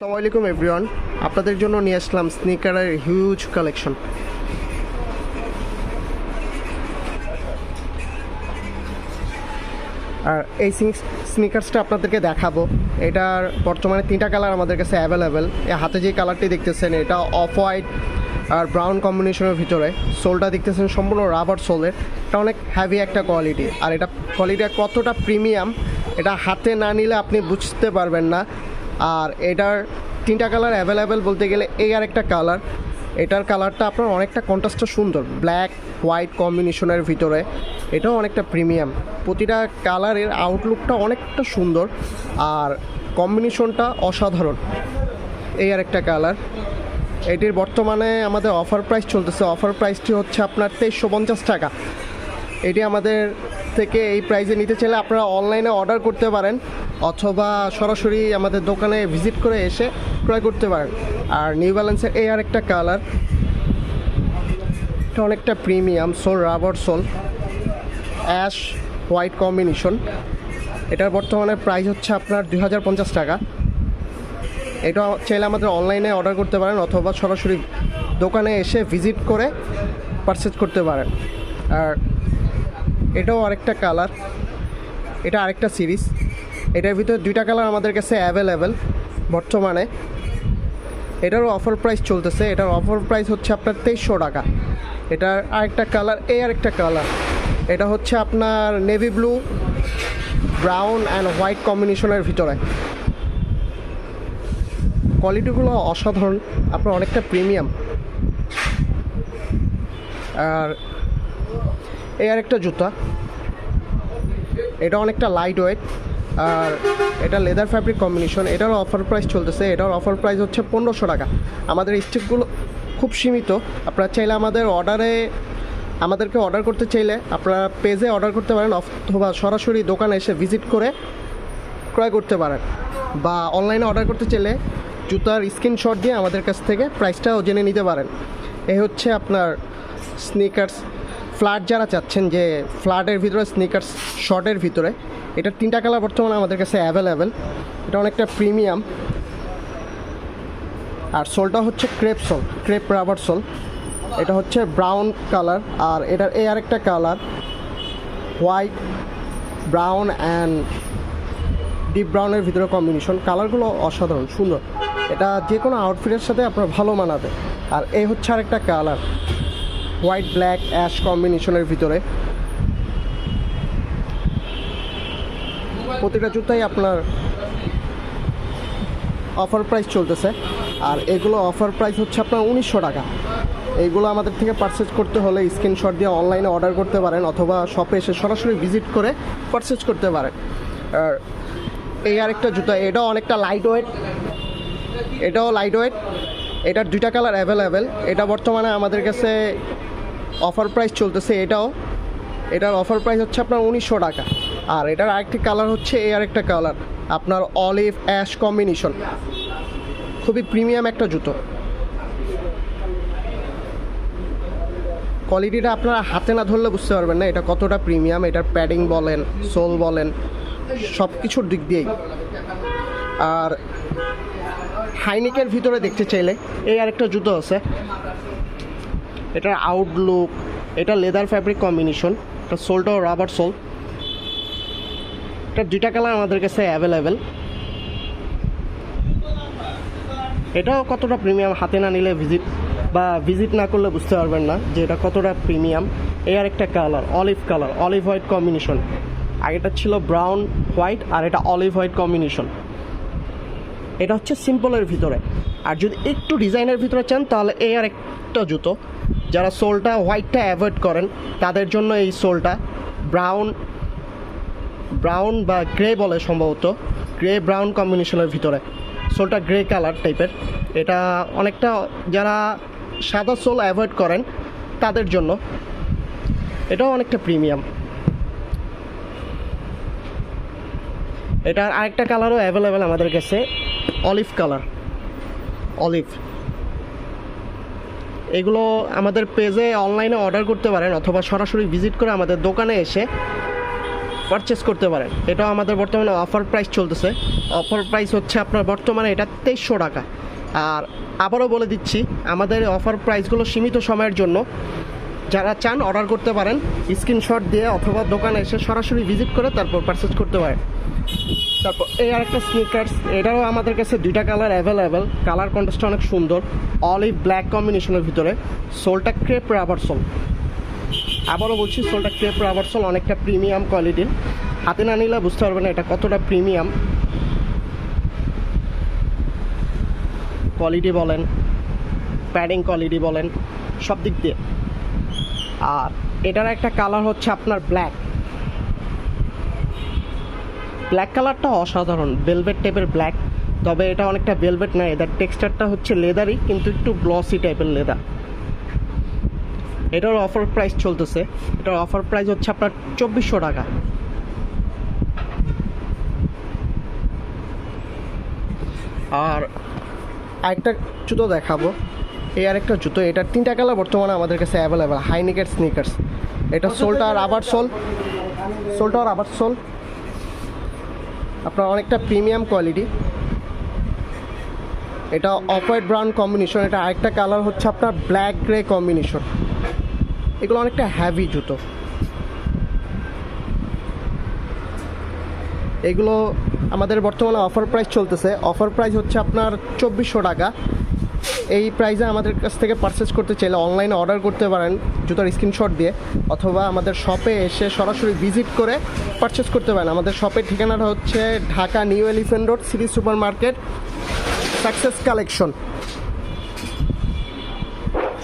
আসসালামু আলাইকুম এভরিওয়ান আপনাদের জন্য নিয়ে আসলাম স্নিকারের হিউজ কালেকশন আর এই স্নিকার্সটা আপনাদেরকে দেখাবো। এটার বর্তমানে তিনটা কালার আমাদের কাছে অ্যাভেলেবেল হাতে যে কালারটি দেখতেছেন, এটা অফ হোয়াইট আর ব্রাউন কম্বিনেশনের ভিতরে। সোলটা দেখতেছেন সম্পূর্ণ রাবার সোলের এটা অনেক হ্যাভি একটা কোয়ালিটি আর এটা কোয়ালিটিটা কতটা প্রিমিয়াম এটা হাতে না নিলে আপনি বুঝতে পারবেন না। আর এটার তিনটা কালার অ্যাভেলেবেল বলতে গেলে এই আর একটা কালার এটার কালারটা আপনার অনেকটা কন্ট্রাস্টটা সুন্দর ব্ল্যাক হোয়াইট কম্বিনেশনের ভিতরে। এটাও অনেকটা প্রিমিয়াম প্রতিটা কালারের আউটলুকটা অনেকটা সুন্দর আর কম্বিনেশনটা অসাধারণ। এই আর একটা কালার এটির বর্তমানে আমাদের অফার প্রাইস চলতেছে। অফার প্রাইসটি হচ্ছে আপনার তেইশশো পঞ্চাশ টাকা। এটি আমাদের থেকে এই প্রাইজে নিতে চাইলে আপনারা অনলাইনে অর্ডার করতে পারেন। অথবা সরাসরি আমাদের দোকানে ভিজিট করে এসে ক্রয় করতে পারেন। আর নিউ ব্যালেন্সের এই আর একটা কালার, এটা অনেকটা premium sole, rubber sole, ash white combination. এটার বর্তমানে প্রাইস হচ্ছে আপনার দুই হাজার পঞ্চাশ টাকা। এটা চাইলে আমাদের অনলাইনে অর্ডার করতে পারেন অথবা সরাসরি দোকানে এসে ভিজিট করে পারচেজ করতে পারেন। আর এটাও আরেকটা কালার, এটা আরেকটা সিরিজ। এটার ভিতরে দুইটা কালার আমাদের কাছে অ্যাভেলেবেল বর্তমানে। এটারও অফার প্রাইস চলতেছে। এটার অফার প্রাইস হচ্ছে আপনার তেইশশো টাকা। এটার আরেকটা কালার, এই আরেকটা কালার। এটা হচ্ছে আপনার navy blue brown and white কম্বিনেশনের ভিতরে। কোয়ালিটিগুলো অসাধারণ। আপনার অনেকটা প্রিমিয়াম আর এই আরেকটা জুতা। এটা অনেকটা লাইট ওয়েট আর এটা লেদার ফ্যাব্রিক কম্বিনেশন এটারও অফার প্রাইস চলতেছে, এটার অফার প্রাইস হচ্ছে পনেরোশো টাকা। আমাদের স্টিকগুলো খুব সীমিত। আপনারা চাইলে আমাদের অর্ডারে আমাদেরকে অর্ডার করতে চাইলে আপনারা পেজে অর্ডার করতে পারেন, অথবা সরাসরি দোকানে এসে ভিজিট করে ক্রয় করতে পারেন। বা অনলাইনে অর্ডার করতে চাইলে জুতার স্ক্রিনশট দিয়ে আমাদের কাছ থেকে প্রাইসটাও জেনে নিতে পারেন। এ হচ্ছে আপনার স্নিকার্স ফ্ল্যাট যারা চাচ্ছেন যে ফ্ল্যাটের ভিতরে স্নিকার্স শর্টের ভিতরে এটার তিনটা কালার বর্তমানে আমাদের কাছে অ্যাভেলেবেল এটা অনেকটা প্রিমিয়াম আর সোলটা হচ্ছে crepe sole crepe rubber sole এটা হচ্ছে ব্রাউন কালার আর এটার এই আরেকটা colour white brown and deep ব্রাউনের ভিতরে কম্বিনেশন কালারগুলো অসাধারণ, সুন্দর। এটা যে কোনো আউটফিটের সাথে আপনার ভালো মানাবে। আর এই হচ্ছে আরেকটা কালার হোয়াইট ব্ল্যাক অ্যাশ কম্বিনেশনের ভিতরে। প্রতিটা জুতাই আপনার অফার প্রাইস চলতেছে। আর এগুলো অফার প্রাইস হচ্ছে আপনার উনিশশো টাকা। এইগুলো আমাদের থেকে পারচেজ করতে হলে স্ক্রিনশট দিয়ে অনলাইনে অর্ডার করতে পারেন অথবা শপে এসে সরাসরি ভিজিট করে পারচেজ করতে পারেন। আর এই আরেকটা জুতা, এটাও অনেকটা লাইট ওয়েট এটাও লাইট ওয়েট এটার দুইটা কালার অ্যাভেলেবেল এটা বর্তমানে আমাদের কাছে অফার প্রাইস চলতেছে এটাও। এটার অফার প্রাইস হচ্ছে আপনার উনিশশো টাকা। আর এটার আরেকটি কালার হচ্ছে এই আরেকটা কালার আপনার অলিভ অ্যাশ কম্বিনেশন খুবই প্রিমিয়াম একটা জুতো। কোয়ালিটিটা আপনারা হাতে না ধরলে বুঝতে পারবেন না, এটা কতটা প্রিমিয়াম এটার প্যাডিং বলেন সোল বলেন সব কিছুর দিক দিয়েই। আর হাইনিকের ভিতরে দেখতে চাইলে এই আরেকটা জুতো আছে। এটার আউটলুক এটা লেদার ফ্যাব্রিক কম্বিনেশন এটা সোলটাও রাবার সোল। এটা দুইটা কালার আমাদের কাছে অ্যাভেলেবেল এটাও কতটা প্রিমিয়াম হাতে না নিলে ভিজিট বা ভিজিট না করলে বুঝতে পারবেন না যে এটা কতটা প্রিমিয়াম এই আর একটা colour olive colour olive white combination আগেটা ছিল ব্রাউন হোয়াইট আর এটা অলিভ হোয়াইট কম্বিনেশন এটা হচ্ছে সিম্পলের ভিতরে। আর যদি একটু ডিজাইনের ভিতরে চান, তাহলে এই আর একটা জুতো। যারা সোলটা হোয়াইটটা অ্যাভয়েড করেন, তাদের জন্য এই সোলটা ব্রাউন ব্রাউন বা গ্রে বলে সম্ভবত, গ্রে ব্রাউন কম্বিনেশনের ভিতরে। সোলটা গ্রে কালার টাইপের। এটা অনেকটা, যারা সাদা সোল অ্যাভয়েড করেন, তাদের জন্য। এটাও অনেকটা প্রিমিয়াম। এটার আরেকটা কালারও অ্যাভেলেবেল আমাদের কাছে, অলিভ কালার। অলিভ। এগুলো আমাদের পেজে অনলাইনে অর্ডার করতে পারেন অথবা সরাসরি ভিজিট করে আমাদের দোকানে এসে পারচেস করতে পারেন। এটাও আমাদের বর্তমানে অফার প্রাইস চলতেছে। অফার প্রাইস হচ্ছে আপনার বর্তমানে এটা তেইশশো টাকা। আর আবারও বলে দিচ্ছি, আমাদের অফার প্রাইসগুলো সীমিত সময়ের জন্য। যারা চান অর্ডার করতে পারেন স্ক্রিনশট দিয়ে অথবা দোকানে এসে সরাসরি ভিজিট করে তারপর পারচেস করতে পারেন। তারপর এই আরেকটা স্নিকার্স এটারও আমাদের কাছে দুইটা কালার অ্যাভেলেবেল কালার কন্ট্রাস্টটা অনেক সুন্দর। অলিভ ব্ল্যাক কম্বিনেশনের ভিতরে। সোলটা ক্রেপ রাবার আবারও বলছি সোলটা ক্রেপ রাবার অনেকটা প্রিমিয়াম কোয়ালিটির হাতে না নিলে বুঝতে পারবেন না এটা কতটা প্রিমিয়াম কোয়ালিটি বলেন প্যাডিং কোয়ালিটি বলেন সব দিক দিয়ে। আর এটার একটা কালার হচ্ছে আপনার ব্ল্যাক ব্ল্যাক কালারটা অসাধারণ। ভেলভেট টাইপের ব্ল্যাক তবে এটা অনেকটা ভেলভেট না এটার টেক্সচারটা হচ্ছে লেদারই কিন্তু একটু গ্লসি টাইপের লেদার এটার অফার প্রাইস চলতেছে। এটার অফার প্রাইস হচ্ছে আপনার চব্বিশশো টাকা। আর আরেকটা জুতো দেখাবো। এই আরেকটা জুতো এটার তিনটা কালার বর্তমানে আমাদের কাছে অ্যাভেলেবেল হাইনিকের স্নিকার্স এটা সোলটা আর আবার সোল সোলটা আর আবার সোল আপনার অনেকটা প্রিমিয়াম কোয়ালিটি এটা অফ হোয়াইট ব্রাউন কম্বিনেশন এটা আরেকটা কালার হচ্ছে আপনার ব্ল্যাক গ্রে কম্বিনেশন এগুলো অনেকটা হ্যাভি জুতো। এগুলো আমাদের বর্তমানে অফার প্রাইস চলতেছে। অফার প্রাইস হচ্ছে আপনার চব্বিশশো টাকা। এই প্রাইসে আমাদের কাছ থেকে পারচেস করতে চাইলে অনলাইনে অর্ডার করতে পারেন জুতার স্ক্রিনশট দিয়ে, অথবা আমাদের শপে এসে সরাসরি ভিজিট করে পারচেস করতে পারেন। আমাদের শপের ঠিকানাটা হচ্ছে Dhaka new elephant road city super market success collection